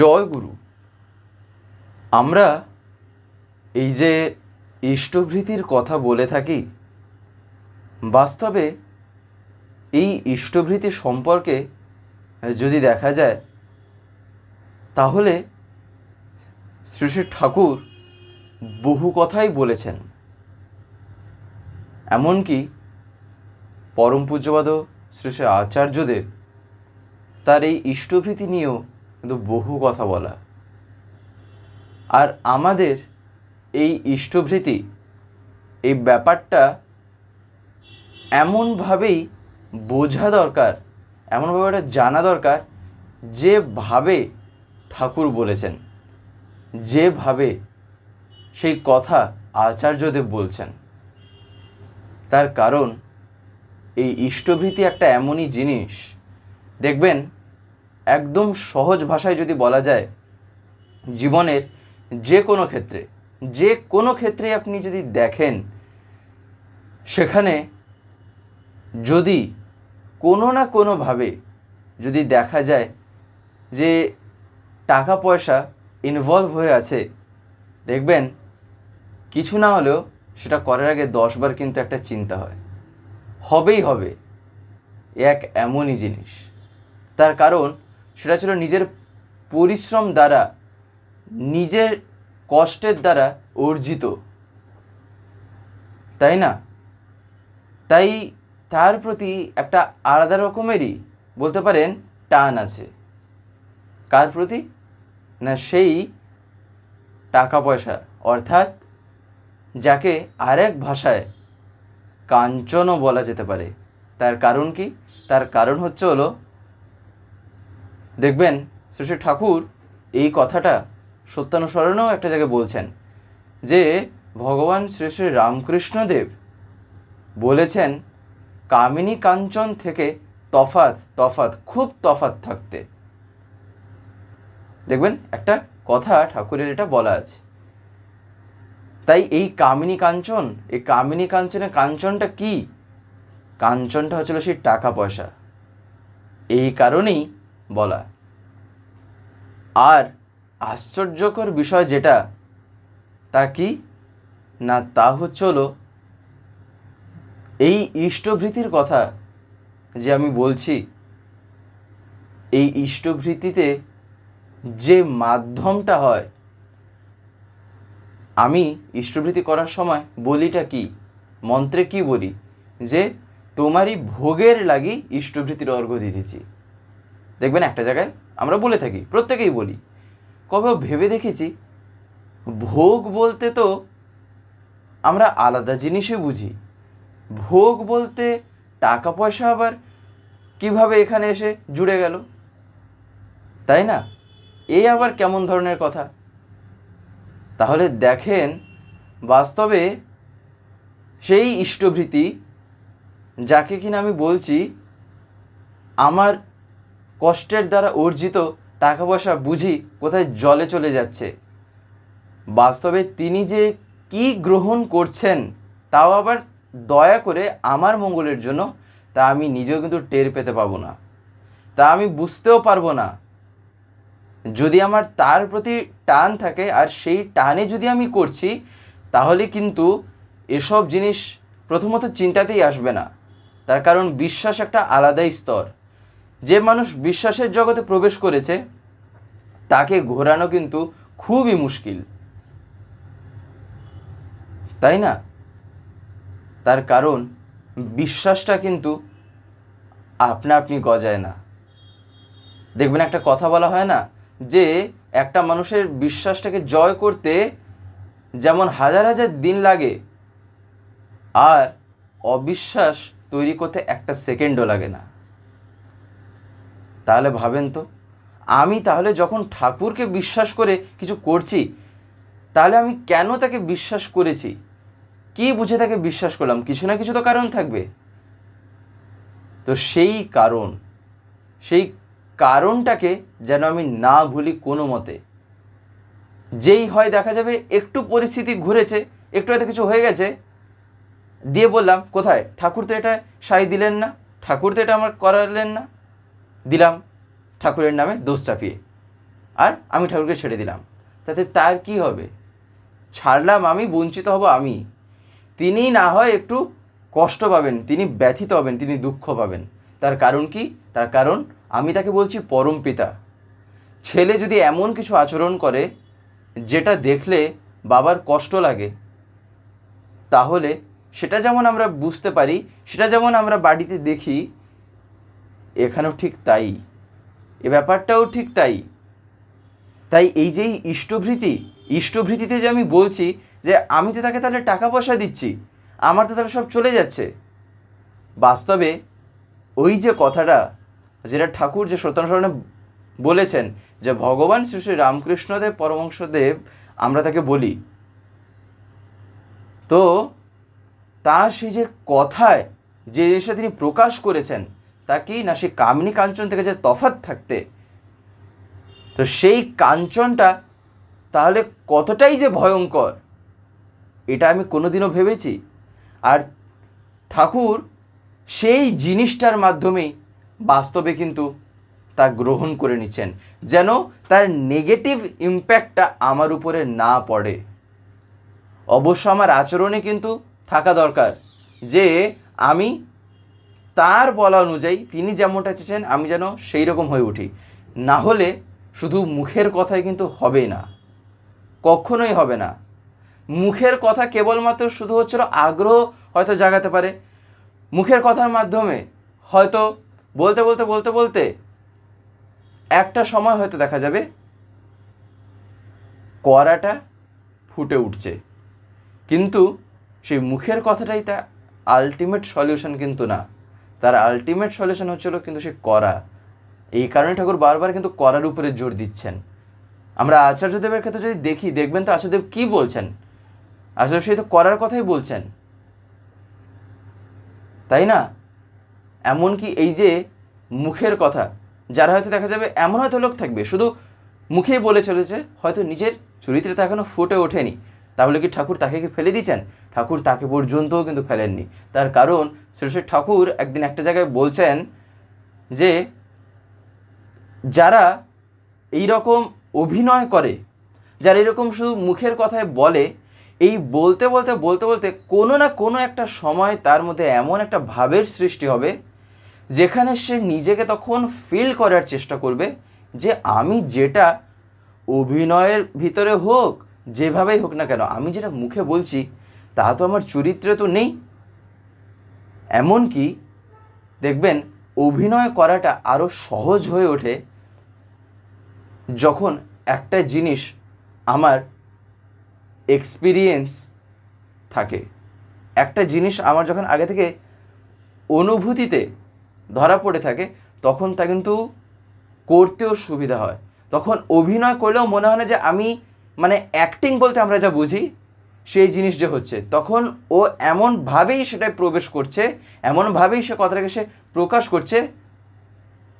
জয় গুরু। আমরা এই যে ইষ্টভৃতির কথা বলে থাকি, বাস্তবে এই ইষ্টভৃতি সম্পর্কে যদি দেখা যায়, তাহলে শ্রী শ্রী ঠাকুর বহু কথাই বলেছেন। এমনকি পরম পূজ্যপাদ শ্রী শ্রী আচার্যদেব তার এই ইষ্টভৃতি নিয়েও কিন্তু বহু কথা বলা। আর আমাদের এই ইষ্টভৃতি, এই ব্যাপারটা এমনভাবেই বোঝা দরকার, এমনভাবে এটা জানা দরকার যেভাবে ঠাকুর বলেছেন যেভাবে সেই কথা আচার্যদেব বলছেন। তার কারণ এই ইষ্টভৃতি একটা এমনই জিনিস। দেখবেন একদম সহজ ভাষায় যদি বলা যায়, জীবনের যে কোনো ক্ষেত্রে যে কোনো ক্ষেত্রে আপনি যদি দেখেন, সেখানে যদি কোনো না কোনোভাবে যদি দেখা যায় যে টাকা পয়সা ইনভলভ হয়ে আছে, দেখবেন কিছু না হলেও সেটা করার আগে দশবার কিন্তু একটা চিন্তা হয়। হবেই হবে। এক এমনই জিনিস। তার কারণ সেটা ছিল নিজের পরিশ্রম দ্বারা, নিজের কষ্টের দ্বারা অর্জিত। তাই না? তাই তার প্রতি একটা আলাদা রকমেরই, বলতে পারেন, টান আছে। কার প্রতি? না সেই টাকা পয়সা অর্থাৎ যাকে আরেক ভাষায় কাঞ্চনও বলা যেতে পারে। তার কারণ কি? তার কারণ হচ্ছে হলো দেখবেন শ্রী ঠাকুর এই কথাটা সত্যানুসরণেও একটা জায়গায় বলছেন যে ভগবান শ্রী শ্রী রামকৃষ্ণদেব বলেছেন, কামিনী কাঞ্চন থেকে তফাত তফাত খুব তফাত থাকতে। দেখবেন একটা কথা ঠাকুরের এটা বলা আছে। তাই এই কামিনী কাঞ্চন, এই কামিনী কাঞ্চনের কাঞ্চনটা কি? কাঞ্চনটা হচ্ছিল সেই টাকা পয়সা। এই কারণেই বলা। আর আশ্চর্যকর বিষয় যেটা, তা কি? না, তা হচ্ছে হলো, এই ইষ্টভৃতির কথা যে আমি বলছি, এই ইষ্টভৃতিতে যে মাধ্যমটা হয়, আমি ইষ্টভৃতি করার সময় বলিটা কি? মন্ত্রে কি বলি? যে তোমারই ভোগের লাগি ইষ্টভৃতির অর্ঘ্য দিতেছি। দেখবেন একটা জায়গায় আমরা বলে থাকি, প্রত্যেকেই বলি। কবেও ভেবে দেখেছি? ভোগ বলতে তো আমরা আলাদা জিনিসই বুঝি। ভোগ বলতে টাকা পয়সা আবার কীভাবে এখানে এসে জুড়ে গেল? তাই না? এই আবার কেমন ধরনের কথা? তাহলে দেখেন, বাস্তবে সেই ইষ্টভৃতি, যাকে কিনা আমি বলছি, আমার কষ্টের দ্বারা অর্জিত টাকা পয়সা বুঝি কোথায় জলে চলে যাচ্ছে। বাস্তবে তিনি যে কি গ্রহণ করছেন, তাও আবার দয়া করে আমার মঙ্গলের জন্য তা আমি নিজেও কিন্তু টের পেতে পাবো না। তা আমি বুঝতেও পারব না। যদি আমার তার প্রতি টান থাকে আর সেই টানে যদি আমি করছি, তাহলে কিন্তু এসব জিনিস প্রথমত চিন্তাতেই আসবে না। তার কারণ বিশ্বাস একটা আলাদাই স্তর। যে মানুষ বিশ্বাসের জগতে প্রবেশ করেছে, তাকে ঘোরানো কিন্তু খুবই মুশকিল। তাই না? তার কারণ, বিশ্বাসটা কিন্তু আপনা আপনি গজায় না। দেখবেন একটা কথা বলা হয় না, যে একটা মানুষের বিশ্বাসটাকে জয় করতে যেমন হাজার হাজার দিন লাগে, আর অবিশ্বাস তৈরি করতে একটা সেকেন্ডও লাগে না। তাহলে ভাবেন তো। আমি তাহলে যখন ঠাকুরকে বিশ্বাস করে কিছু করছি, তাহলে আমি কেন তাকে বিশ্বাস করেছি? কি বুঝে তাকে বিশ্বাস করলাম? কিছু না কিছু তো কারণ থাকবে। তো সেই কারণ, সেই কারণটাকে যেন আমি না ভুলি কোনো মতে। যেই হয় দেখা যাবে একটু পরিস্থিতি ঘুরেছে, একটু হয়তো কিছু হয়ে গেছে, দিয়ে বললাম, কোথায়? ঠাকুর তো এটা সাই দিলেন না। ঠাকুর তো এটা আমার করালেন না। দিলাম ঠাকুরের নামে দোষ চাপিয়ে। আর আমি ঠাকুরকে ছেড়ে দিলাম। তাতে তার কি হবে? ছাড়লাম আমি, বঞ্চিত হব আমি। তিনি না হয় একটু কষ্ট পাবেন, তিনি ব্যথিত হবেন, তিনি দুঃখ পাবেন। তার কারণ কি? তার কারণ আমি তাকে বলছি পরম পিতা। ছেলে যদি এমন কিছু আচরণ করে, যেটা দেখলে বাবার কষ্ট লাগে, তাহলে সেটা যেমন আমরা বুঝতে পারি, সেটা যেমন আমরা বাড়িতে দেখি এখানেও ঠিক তাই। এ ব্যাপারটাও ঠিক তাই। তাই এই যে ইষ্টভৃতি, ইষ্টভৃতিতে যে আমি বলছি যে আমি তো তাকে তাহলে টাকা পয়সা দিচ্ছি, আমার তো তাহলে সব চলে যাচ্ছে। বাস্তবে ওই যে কথাটা যেটা ঠাকুর যে সত্যানুসরণে বলেছেন যে ভগবান শ্রী শ্রী রামকৃষ্ণদেব পরমংশদেব আমরা তাকে বলি। তো তার সেই যে কথায় যে জিনিসটা তিনি প্রকাশ করেছেন তা কি? না, সেই কামিনী কাঞ্চন থেকে যে তফাৎ থাকতে, তো সেই কাঞ্চনটা তাহলে কতটাই যে ভয়ঙ্কর, এটা আমি কোনোদিনও ভেবেছি। আর ঠাকুর সেই জিনিসটার মাধ্যমেই বাস্তবে কিন্তু তা গ্রহণ করে নিচ্ছেন, যেন তার নেগেটিভ ইম্প্যাক্টটা আমার উপরে না পড়ে। অবশ্য আমার আচরণে কিন্তু থাকা দরকার যে আমি তার বলা অনুযায়ী তিনি যেমনটা চেয়েছেন, আমি যেন সেই রকম হয়ে উঠি। না হলে শুধু মুখের কথাই কিন্তু হবে না। কখনোই হবে না। মুখের কথা কেবলমাত্র শুধু হচ্ছিল আগ্রহ হয়তো জাগাতে পারে। মুখের কথার মাধ্যমে হয়তো বলতে বলতে বলতে বলতে একটা সময় হয়তো দেখা যাবে করাটা ফুটে উঠছে। কিন্তু সেই মুখের কথাটাই তা আলটিমেট সলিউশন কিন্তু না। তার আলটিমেট সলিউশন হচ্ছিল কিন্তু সে করা। এই কারণে ঠাকুর বারবার কিন্তু করার উপরে জোর দিচ্ছেন। আমরা আচার্যদেবের ক্ষেত্রে যদি দেখি, দেখবেন তো আচার্যদেব কী বলছেন? আচার্য সেই তো করার কথাই বলছেন। তাই না? এমনকি এই যে মুখের কথা, যারা হয়তো দেখা যাবে এমন হয়তো লোক থাকবে, শুধু মুখেই বলে চলেছে, হয়তো নিজের চরিত্রে তা এখনও ফুটে ওঠেনি। তাহলে কি ঠাকুর তাকে কি ফেলে দিয়েছেন? ঠাকুর তাকে পর্যন্তও কিন্তু ফেলেননি। তার কারণ শ্রী ঠাকুর একদিন একটা জায়গায় বলছেন যে, যারা এই রকম অভিনয় করে, যারা এরকম শুধু মুখের কথায় বলে, এই বলতে বলতে বলতে বলতে কোনো না কোনো একটা সময় তার মধ্যে এমন একটা ভাবের সৃষ্টি হবে, যেখানে সে নিজেকে তখন ফিল করার চেষ্টা করবে যে, আমি যেটা অভিনয়ের ভিতরে হোক, যেভাবেই হোক না কেন, আমি যেটা মুখে বলছি তা তো আমার চরিত্রে তো নেই। এমনকি দেখবেন, অভিনয় করাটা আরও সহজ হয়ে ওঠে যখন একটা জিনিস আমার এক্সপিরিয়েন্স থাকে। একটা জিনিস আমার যখন আগে থেকে অনুভূতিতে ধরা পড়ে থাকে, তখন তা কিন্তু করতেও সুবিধা হয়। তখন অভিনয় করলেও মনে হয় না যে আমি মানে অ্যাক্টিং বলতে আমরা যা বুঝি সেই জিনিস যে হচ্ছে, তখন ও এমনভাবেই সেটায় প্রবেশ করছে, এমনভাবেই সে কথাটাকে সে প্রকাশ করছে,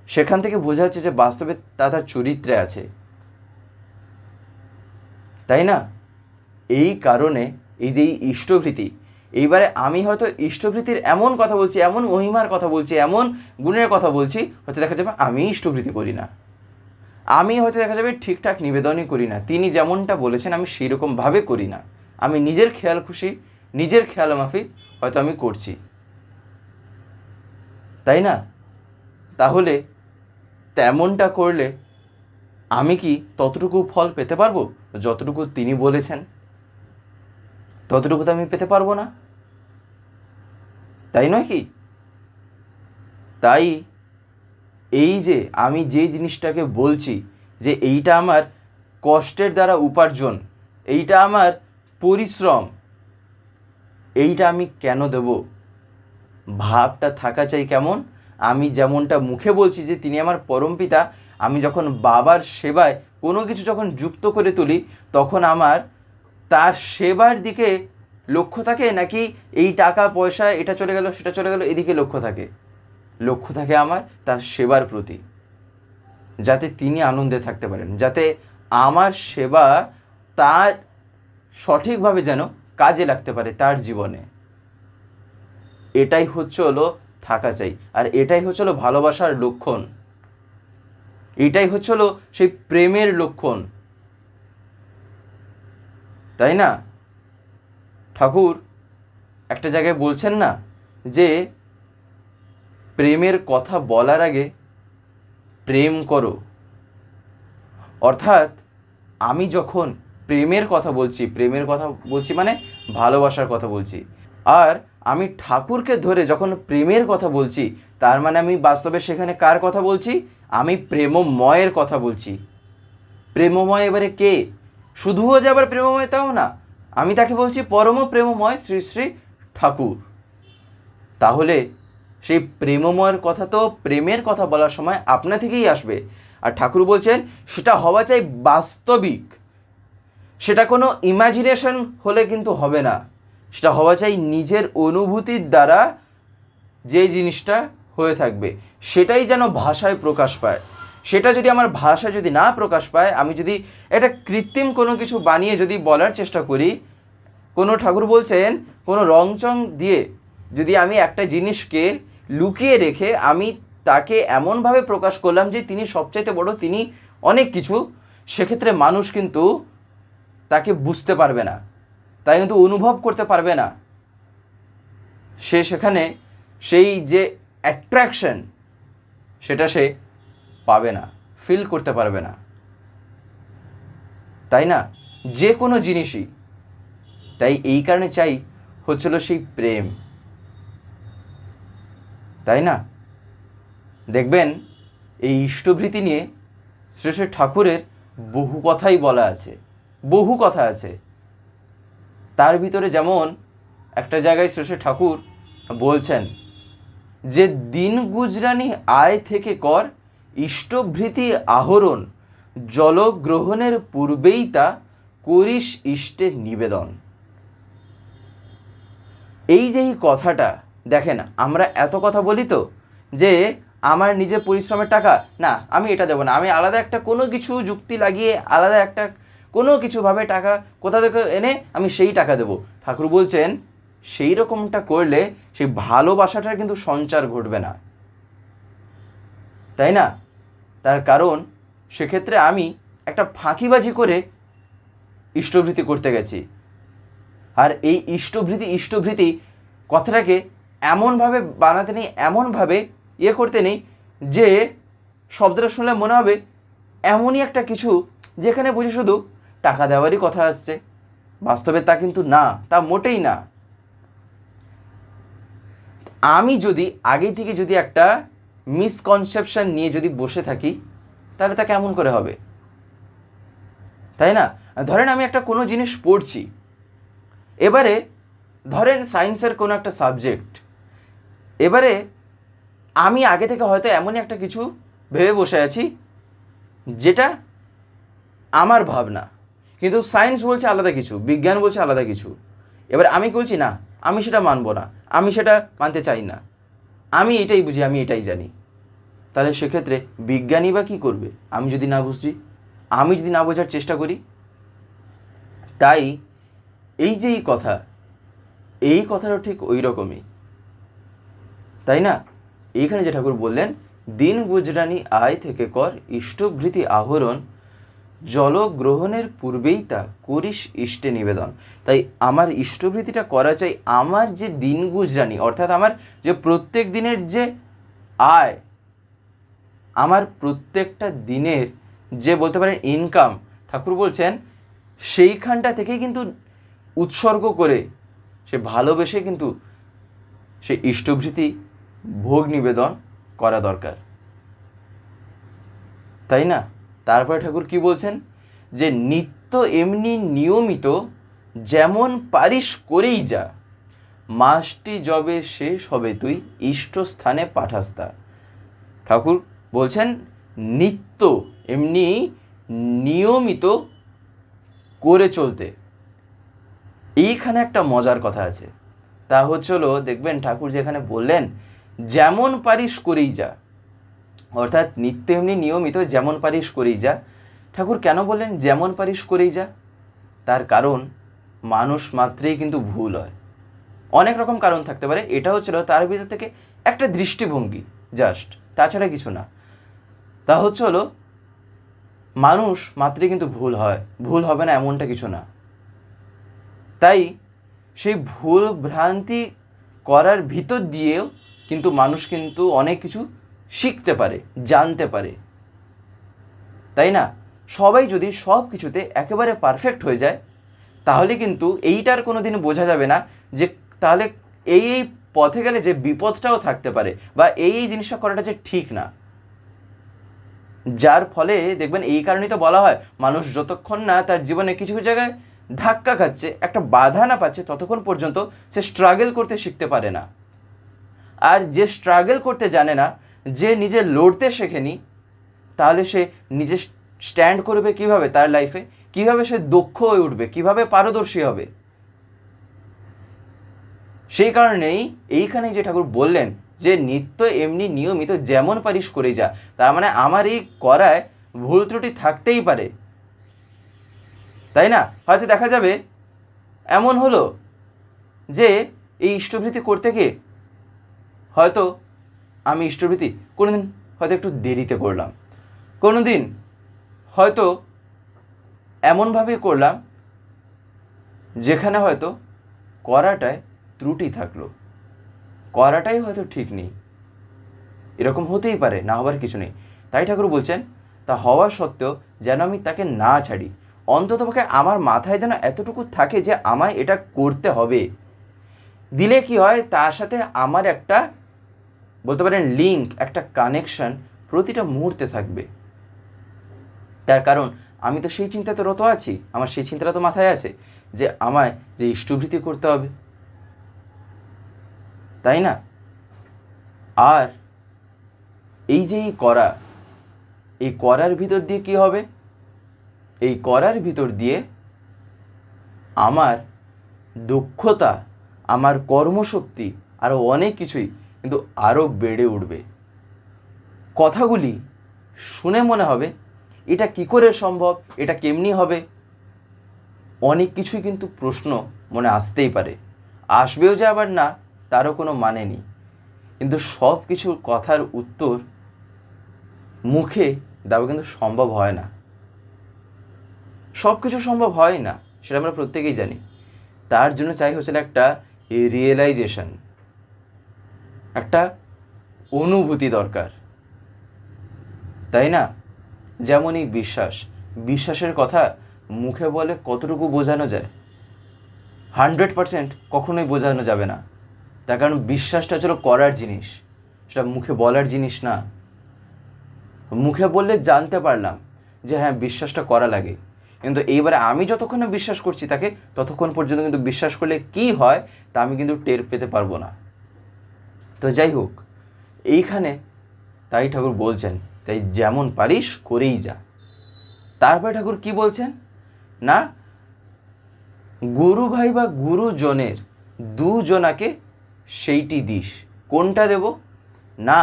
সেখান থেকে বোঝা যাচ্ছে যে বাস্তবে তা তার চরিত্রে আছে। তাই না? এই কারণে এই যে ইষ্টভৃতি, এইবারে আমি হয়তো ইষ্টভৃতির এমন কথা বলছি, এমন মহিমার কথা বলছি, এমন গুণের কথা বলছি, হয়তো দেখা যাবে আমি ইষ্টভৃতি করি না। আমি হয়তো দেখা যাবে ঠিকঠাক নিবেদনই করি না। তিনি যেমনটা বলেছেন, আমি সেই রকমভাবে করি না। আমি নিজের খেয়াল খুশি, নিজের খেয়াল মাফিক, হয়তো আমি করছি। তাই না? তাহলে তেমনটা করলে আমি কি ততটুকু ফল পেতে পারব? যতটুকু তিনি বলেছেন, ততটুকু তো আমি পেতে পারব না। তাই নয় কি? তাই এই যে আমি যে জিনিসটাকে বলছি যে এইটা আমার কষ্টের দ্বারা উপার্জন, এইটা আমার পরিশ্রম, এইটা আমি কেন দেব? ভাবটা থাকা চাই কেমন? আমি যেমনটা মুখে বলছি যে তিনি আমার পরমপিতা আমি যখন বাবার সেবায় কোনো কিছু যখন যুক্ত করে তুলি, তখন আমার তার সেবার দিকে লক্ষ্য থাকে নাকি এই টাকা, পয়সা, এটা চলে গেল, সেটা চলে গেল, এদিকে লক্ষ্য থাকে? লক্ষ্য থাকে আমার তার সেবার প্রতি, যাতে তিনি আনন্দে থাকতে পারেন, যাতে আমার সেবা তার সঠিকভাবে যেন কাজে লাগতে পারে তার জীবনে। এটাই হচ্ছে হলো থাকা চাই। আর এটাই হচ্ছে হলো ভালোবাসার লক্ষণ। এটাই হচ্ছে হলো সেই প্রেমের লক্ষণ। তাই না? ঠাকুর একটা জায়গায় বলছেন না যে প্রেমের কথা বলার আগে প্রেম করো। অর্থাৎ আমি যখন প্রেমের কথা বলছি, প্রেমের কথা বলছি মানে ভালোবাসার কথা বলছি। আর আমি ঠাকুরকে ধরে যখন প্রেমের কথা বলছি, তার মানে আমি বাস্তবে সেখানে কার কথা বলছি? আমি প্রেমময়ের কথা বলছি। প্রেমময় এবারে কে? শুধুও যে আবার প্রেমময় তাও না, আমি তাকে বলছি পরম প্রেমময় শ্রী শ্রী ঠাকুর। তাহলে সেই প্রেমময়ের কথা তো প্রেমের কথা বলার সময় আপনা থেকেই আসবে। আর ঠাকুর বলছেন, সেটা হওয়া চাই বাস্তবিক। সেটা কোনো ইমাজিনেশন হলে কিন্তু হবে না। সেটা হওয়া চাই নিজের অনুভূতির দ্বারা যে জিনিসটা হয়ে থাকবে। সেটাই যেন ভাষায় প্রকাশ পায়। সেটা যদি আমার ভাষা যদি না প্রকাশ পায়, আমি যদি এটা কৃত্রিম কোনো কিছু বানিয়ে যদি বলার চেষ্টা করি, কোনো ঠাকুর বলছেন, কোনো রংচং দিয়ে যদি আমি একটা জিনিসকে লুকিয়ে রেখে আমি তাকে এমনভাবে প্রকাশ করলাম যে তিনি সবচাইতে বড়, তিনি অনেক কিছু, সেক্ষেত্রে মানুষ কিন্তু তাকে বুঝতে পারবে না, তাই কিন্তু অনুভব করতে পারবে না। সে সেখানে সেই যে অ্যাট্রাকশন সেটা সে পাবে না ফিল করতে পারবে না। তাই না? যে কোনো জিনিসই। তাই এই কারণে চাই হচ্ছিল সেই প্রেম। তাই না? দেখবেন, এই ইষ্টভৃতি নিয়ে শ্রী ঠাকুরের বহু কথাই বলা আছে। বহু কথা আছে। তার ভিতরে যেমন একটা জায়গায় শ্রী ঠাকুর বলছেন যে, দিন গুজরানি আয় থেকে কর, ইষ্টভৃতি আহরণ, জলগ্রহণের পূর্বেই তা করিস ইষ্টের নিবেদন। এই যে এই কথাটা, দেখেন, আমরা এত কথা বলি তো যে, আমার নিজের পরিশ্রমের টাকা, না, আমি এটা দেবো না। আমি আলাদা একটা কোনো কিছু যুক্তি লাগিয়ে আলাদা একটা কোনো কিছুভাবে টাকা কোথা থেকে এনে আমি সেই টাকা দেবো। ঠাকুর বলছেন, সেই রকমটা করলে সেই ভালোবাসাটার কিন্তু সঞ্চার ঘটবে না। তাই না? তার কারণ সেক্ষেত্রে আমি একটা ফাঁকিবাজি করে ইষ্টভৃতি করতে গেছি। আর এই ইষ্টভৃতি ইষ্টভৃতি কথাটাকে এমনভাবে বানাতে নেই, এমনভাবে ইয়ে করতে নেই যে শব্দটা শুনলে মনে হবে এমনই একটা কিছু যেখানে বুঝি শুধু টাকা দেওয়ারই কথা আসছে। বাস্তবে তা কিন্তু না, তা মোটেই না। আমি যদি আগে থেকে যদি একটা মিসকনসেপশন নিয়ে যদি বসে থাকি, তাহলে তা কেমন করে হবে? তাই না? ধরেন আমি একটা কোনো জিনিস পড়ছি। এবারে ধরেন সায়েন্সের কোনো একটা সাবজেক্ট এবারে আমি আগে থেকে হয়তো এমনই একটা কিছু ভেবে বসে আছি, যেটা আমার ভাবনা। কিন্তু সায়েন্স বলছে আলাদা কিছু, বিজ্ঞান বলছে আলাদা কিছু। এবার আমি বলছি না, আমি সেটা মানবো না, আমি সেটা মানতে চাই না। আমি এটাই বুঝি, আমি এটাই জানি। তাহলে সেক্ষেত্রে বিজ্ঞানী বা কী করবে? আমি যদি না বুঝি, আমি যদি না বোঝার চেষ্টা করি, তাই এই যে এই কথা, এই কথাটা ঠিক ওই রকমই। তাই না? এইখানে যে ঠাকুর বললেন, দিন গুজরানি আয় থেকে কর, ইষ্টভৃতি আহরণ জলগ্রহণের পূর্বেই তা করিস ইষ্টে নিবেদন। তাই আমার ইষ্টভৃতিটা করা চাই আমার যে দিন গুজরানি, অর্থাৎ আমার যে প্রত্যেক দিনের যে আয়, আমার প্রত্যেকটা দিনের যে বলতে পারেন ইনকাম ঠাকুর বলছেন, সেইখানটা থেকে কিন্তু উৎসর্গ করে সে ভালোবেসে কিন্তু সে ইষ্টভৃতি ভোগ নিবেদন করা দরকার। তাই না? তারপরে ঠাকুর কি বলছেন? যে নিত্য এমনি নিয়মিত যেমন পারিস করেই যা। মাসটি যবে শেষ হবে তুই, ইষ্ট স্থানে পাঠাস্তা ঠাকুর বলছেন, নিত্য এমনি নিয়মিত করে চলতে। এইখানে একটা মজার কথা আছে। তা হচ্ছে দেখবেন ঠাকুর যেখানে বললেন, যেমন পারিস করেই যা। অর্থাৎ নিত্য এমনি নিয়মিত যেমন পারিস করেই যা। ঠাকুর কেন বললেন যেমন পারিস করেই যা? তার কারণ মানুষ মাত্রেই কিন্তু ভুল হয়। অনেক রকম কারণ থাকতে পারে। এটা হচ্ছিল তার ভিতর থেকে একটা দৃষ্টিভঙ্গি জাস্ট তাছাড়া কিছু না। তা হচ্ছে হলো, মানুষ মাত্রই কিন্তু ভুল হয়। ভুল হবে না এমনটা কিছু না। তাই সেই ভুল ভ্রান্তি করার ভিতর দিয়েও কিন্তু মানুষ কিন্তু অনেক কিছু শিখতে পারে, জানতে পারে। তাই না? সবাই যদি সব কিছুতে একেবারে পারফেক্ট হয়ে যায়, তাহলে কিন্তু এইটার কোনো দিন বোঝা যাবে না যে তাহলে এই এই পথে গেলে যে বিপদটাও থাকতে পারে বা এই এই জিনিসটা করাটা যে ঠিক না। যার ফলে দেখবেন এই কারণেই তো বলা হয়, মানুষ যতক্ষণ না তার জীবনে কিছু কিছু জায়গায় ধাক্কা খাচ্ছে, একটা বাধা না পাচ্ছে, ততক্ষণ পর্যন্ত সে স্ট্রাগল করতে শিখতে পারে না। আর যে স্ট্রাগল করতে জানে না যে নিজে লড়তে শেখেনি, তাহলে সে নিজে স্ট্যান্ড করবে কীভাবে তার লাইফে কীভাবে সে দক্ষ হয়ে উঠবে? কীভাবে পারদর্শী হবে? সেই কারণেই এইখানে যে ঠাকুর বললেন যে নিত্য এমনি নিয়মিত যেমন পারিস করে যা। তার মানে আমার এই করায় ভুল ত্রুটি থাকতেই পারে। তাই না? হয়তো দেখা যাবে এমন হলো যে এই ইষ্টভৃতি করতে গিয়ে হয়তো আমি ইষ্টভৃতি কোনো দিন হয়তো একটু দেরিতে করলাম। কোনো দিন হয়তো এমনভাবে করলাম যেখানে হয়তো করাটায় ত্রুটি থাকল। করাটাই হয়তো ঠিক নেই। এরকম হতেই পারে, না হবার কিছু নেই। তাই ঠাকুর বলছেন, তা হওয়া সত্ত্বেও যেন আমি তাকে না ছাড়ি। অন্ততপক্ষে আমার মাথায় যেন এতটুকু থাকে যে আমায় এটা করতে হবে। দিলে কি হয়, তার সাথে আমার একটা বলতে পারেন লিঙ্ক একটা কানেকশন প্রতিটা মুহূর্তে থাকবে। তার কারণ, আমি তো সেই চিন্তাতে রত আছি, আমার সেই চিন্তাটা তো মাথায় আছে, যে আমায় যে ইষ্টভৃতি করতে হবে। তাই না? আর এই যে এই করা, এই করার ভিতর দিয়ে কি হবে? এই করার ভিতর দিয়ে আমার দক্ষতা আমার কর্মশক্তি আরও অনেক কিছুই কিন্তু আরও বেড়ে উঠবে। কথাগুলি শুনে মনে হবে, এটা কি করে সম্ভব, এটা কেমনি হবে? অনেক কিছুই কিন্তু প্রশ্ন মনে আসতেই পারে। আসবেও যে আবার না, তারও কোনো মানে নেই। কিন্তু সব কিছুর কথার উত্তর মুখে দেওয়া কিন্তু সম্ভব হয় না। সব কিছু সম্ভব হয় না, সেটা আমরা প্রত্যেকেই জানি। তার জন্য চাই হচ্ছে একটা রিয়েলাইজেশন একটা অনুভূতি দরকার। তাই না? যেমন এই বিশ্বাস। বিশ্বাসের কথা মুখে বলে কতটুকু বোঝানো যায়? হান্ড্রেড পারসেন্ট কখনোই বোঝানো যাবে না। তার কারণ বিশ্বাসটা ছিল করার জিনিস। সেটা মুখে বলার জিনিস না। মুখে বললে জানতে পারলাম যে হ্যাঁ বিশ্বাসটা করা লাগে। কিন্তু এইবারে আমি যতক্ষণ না বিশ্বাস করছি তাকে, ততক্ষণ পর্যন্ত কিন্তু বিশ্বাস করলে কি হয় তা আমি কিন্তু টের পেতে পারব না। তো যাই হোক, এইখানে তাই ঠাকুর বলছেন, তাই যেমন পারিস করেই যা। তারপরে ঠাকুর কি বলছেন? না, গুরু ভাই বা গুরুজনের দুজনাকে সেইটি দিস। কোনটা দেব? না,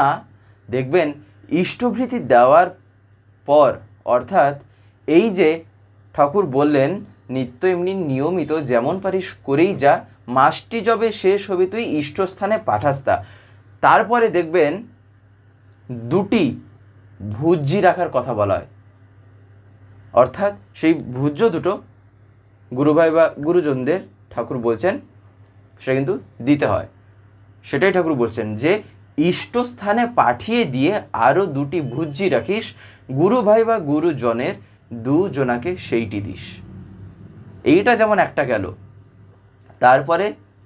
দেখবেন ইষ্টভৃতি দেওয়ার পর, অর্থাৎ এই যে ঠাকুর বললেন, নিত্য এমনি নিয়মিত যেমন পারিস করেই যা, মাসটি যবে শেষ হবে তুই ইষ্টস্থানে পাঠাস্তা তারপরে দেখবেন দুটি ভুজ্জি রাখার কথা বলা হয়। অর্থাৎ সেই ভুজ্য দুটো গুরুভাই বা গুরুজনদের ঠাকুর বলছেন, সেটা কিন্তু দিতে হয়। সেটাই ঠাকুর বলছেন যে, ইষ্টস্থানে পাঠিয়ে দিয়ে আরও দুটি ভুজ্জি রাখিস গুরু ভাই বা গুরুজনের দুজনাকে সেইটি দিস। এইটা যেমন একটা গেল, তারপরে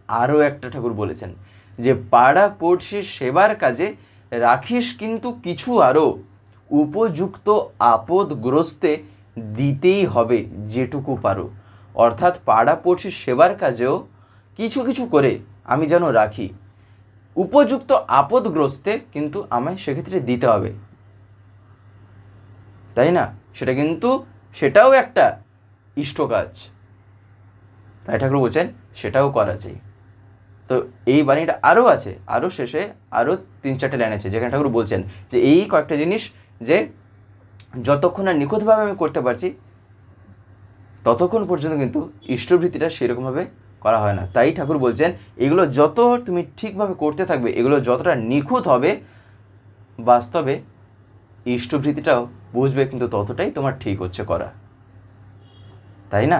আরও একটা ঠাকুর বলেছেন। যে পাড়া পড়শির সেবার কাজে রাখিস কিন্তু কিছু আরও। উপযুক্ত আপদগ্রস্তে দিতেই হবে যেটুকু পারো। অর্থাৎ পাড়া পড়শির সেবার কাজেও কিছু কিছু করে আমি যেন রাখি। উপযুক্ত আপদগ্রস্তে কিন্তু আমায় সেক্ষেত্রে দিতে হবে। তাই না? সেটা কিন্তু সেটাও একটা ইষ্ট কাজ। তাই ঠাকুর বলছেন, সেটাও করা চাই। তো এই বাণীটা আরও আছে আরও শেষে আরও তিন চারটে লাইন আছে যেখানে ঠাকুর বলছেন যে এই কয়েকটা জিনিস যে যতক্ষণ না নিখুঁতভাবে আমি করতে পারছি, ততক্ষণ পর্যন্ত কিন্তু ইষ্টভৃতিটা সেরকমভাবে করা হয় না। তাই ঠাকুর বলছেন, এগুলো যত তুমি ঠিকভাবে করতে থাকবে, এগুলো যতটা নিখুঁত হবে, বাস্তবে ইষ্টভৃতিটাও বুঝবে কিন্তু ততটাই তোমার ঠিক হচ্ছে করা। তাই না?